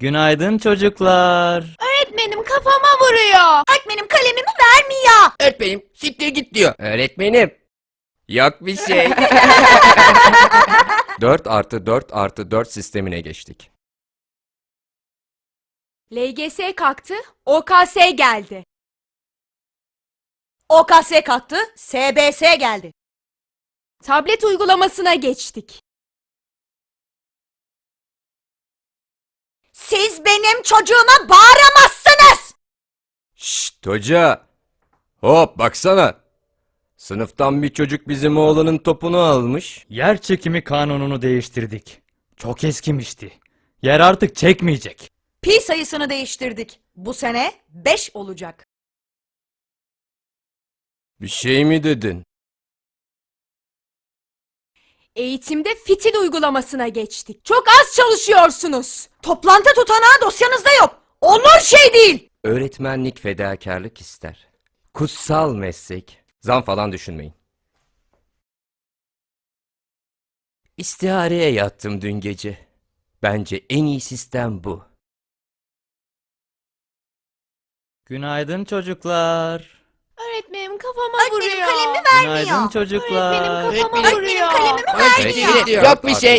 Günaydın çocuklar. Öğretmenim kafama vuruyor. Öğretmenim kalemimi vermiyor. Öğretmenim siktir git diyor. Öğretmenim. Yok bir şey. 4 artı 4 artı 4 sistemine geçtik. LGS kalktı, OKS geldi. OKS kalktı, SBS geldi. Tablet uygulamasına geçtik. Siz benim çocuğuma bağıramazsınız. Şşt hoca. Hop baksana. Sınıftan bir çocuk bizim oğlanın topunu almış. Yer çekimi kanununu değiştirdik. Çok eskimişti. Yer artık çekmeyecek. Pi sayısını değiştirdik. Bu sene 5 olacak. Bir şey mi dedin? Eğitimde fitil uygulamasına geçtik. Çok az çalışıyorsunuz. Toplantı tutanağı dosyanızda yok. Onlar şey değil. Öğretmenlik fedakarlık ister. Kutsal meslek. Zam falan düşünmeyin. İstihareye yattım dün gece. Bence en iyi sistem bu. Günaydın çocuklar. Öğretmenim kafama Öğretmenim vuruyor. kalemimi Günaydın vermiyor. çocuklar. Öğretmenim kafama Öğretmenim vuruyor. kalemimi Öğretmenim vermiyor. Yok bir şey.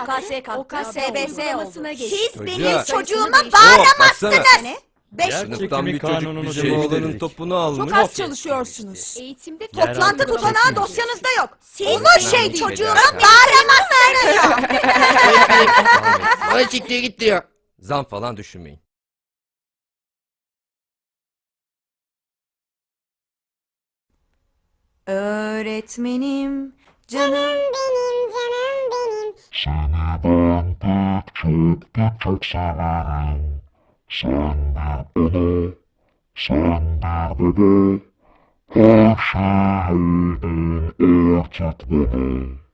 OKS kalktı, SBS oldu. Siz benim çocuğuma bağıramazsınız. Ne? 5 Yer Sınıftan bir çocuk kanununu bizim oğlanın topunu almış. Çok az çalışıyorsunuz. Eğitimde Toplantı tutanağı dosyanızda yok. Siz benim fedakarlık. çocuğuma bağıramazsınız. Bana siktir git diyor. Zam falan düşünmeyin. Öğretmenim, canım Seni ben pek çok pek çok severim. Sen de beni, sen de beni. Her şeyin ilk tut beni.